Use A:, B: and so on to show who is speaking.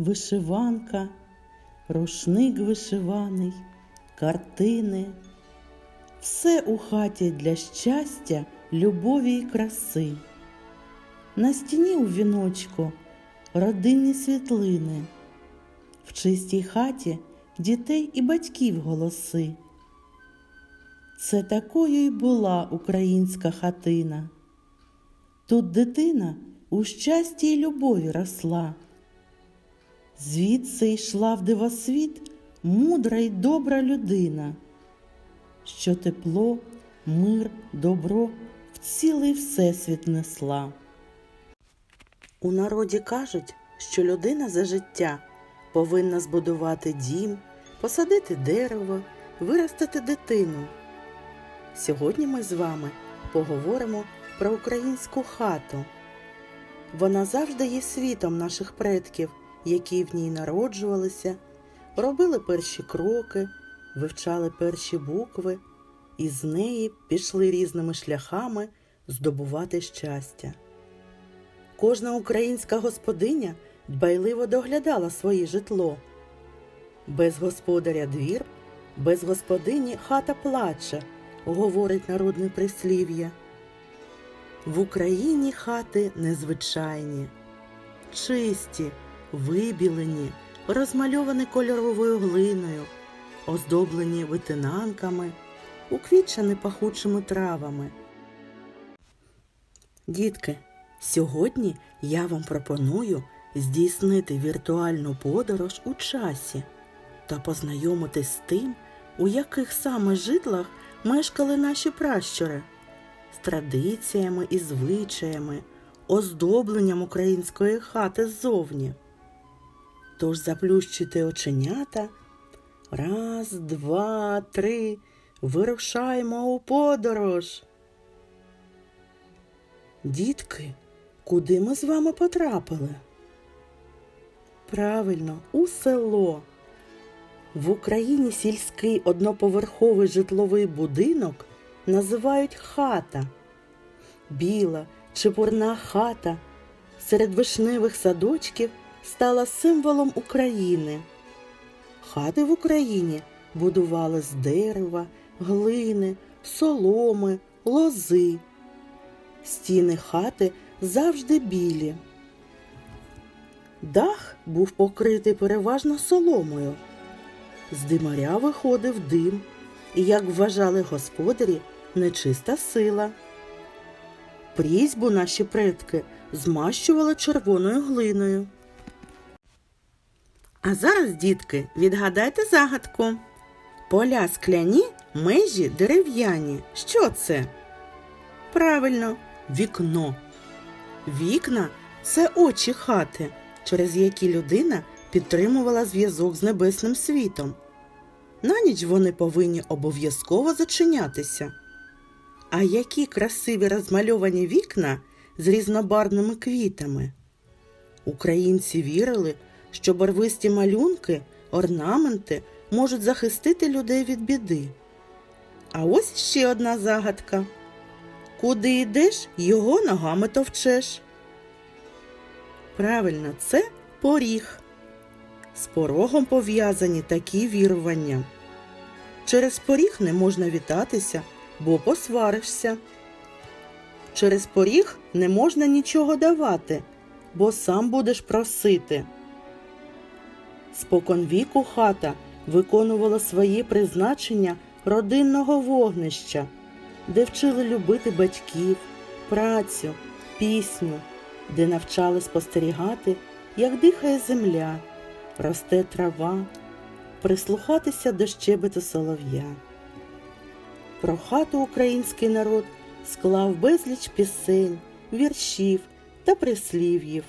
A: вишиванка, рушник вишиваний, картини. Все у хаті для щастя, любові й краси. На стіні у віночку родинні світлини, в чистій хаті дітей і батьків голоси. Це такою й була українська хатина. Тут дитина у щасті й любові росла. Звідси йшла в дивосвіт мудра й добра людина, що тепло, мир, добро в цілий всесвіт несла. У народі кажуть, що людина за життя повинна збудувати дім, посадити дерево, виростити дитину. Сьогодні ми з вами поговоримо про українську хату. Вона завжди є світом наших предків, які в ній народжувалися, робили перші кроки, вивчали перші букви, і з неї пішли різними шляхами здобувати щастя. Кожна українська господиня дбайливо доглядала своє житло. Без господаря двір, без господині хата плаче, говорить народне прислів'я. В Україні хати незвичайні, чисті, вибілені, розмальовані кольоровою глиною, оздоблені витинанками, уквітчені пахучими травами. Дітки, сьогодні я вам пропоную здійснити віртуальну подорож у часі та познайомитись з тим, у яких саме житлах мешкали наші пращури, з традиціями і звичаями, оздобленням української хати ззовні. Тож заплющуйте оченята. Раз, два, три. Вирушаємо у подорож. Дітки, куди ми з вами потрапили? Правильно, у село. В Україні сільський одноповерховий житловий будинок називають хата. Біла, чепурна хата серед вишневих садочків стала символом України. Хати в Україні будували з дерева, глини, соломи, лози. Стіни хати завжди білі. Дах був покритий переважно соломою. З димаря виходив дим, і, як вважали господарі, нечиста сила. Прізьбу наші предки змащували червоною глиною. А зараз, дітки, відгадайте загадку. Поля скляні, межі дерев'яні. Що це? Правильно, вікно. Вікна це очі хати, через які людина підтримувала зв'язок з небесним світом. На ніч вони повинні обов'язково зачинятися. А які красиві розмальовані вікна з різнобарвними квітами. Українці вірили, що барвисті малюнки, орнаменти можуть захистити людей від біди. А ось ще одна загадка. Куди йдеш, його ногами товчеш. Правильно, це поріг. З порогом пов'язані такі вірування. Через поріг не можна вітатися, бо посваришся. Через поріг не можна нічого давати, бо сам будеш просити. Споконвіку хата виконувала своє призначення родинного вогнища, де вчили любити батьків, працю, пісню, де навчали спостерігати, як дихає земля, росте трава, прислухатися до щебету солов'я. Про хату український народ склав безліч пісень, віршів та прислів'їв.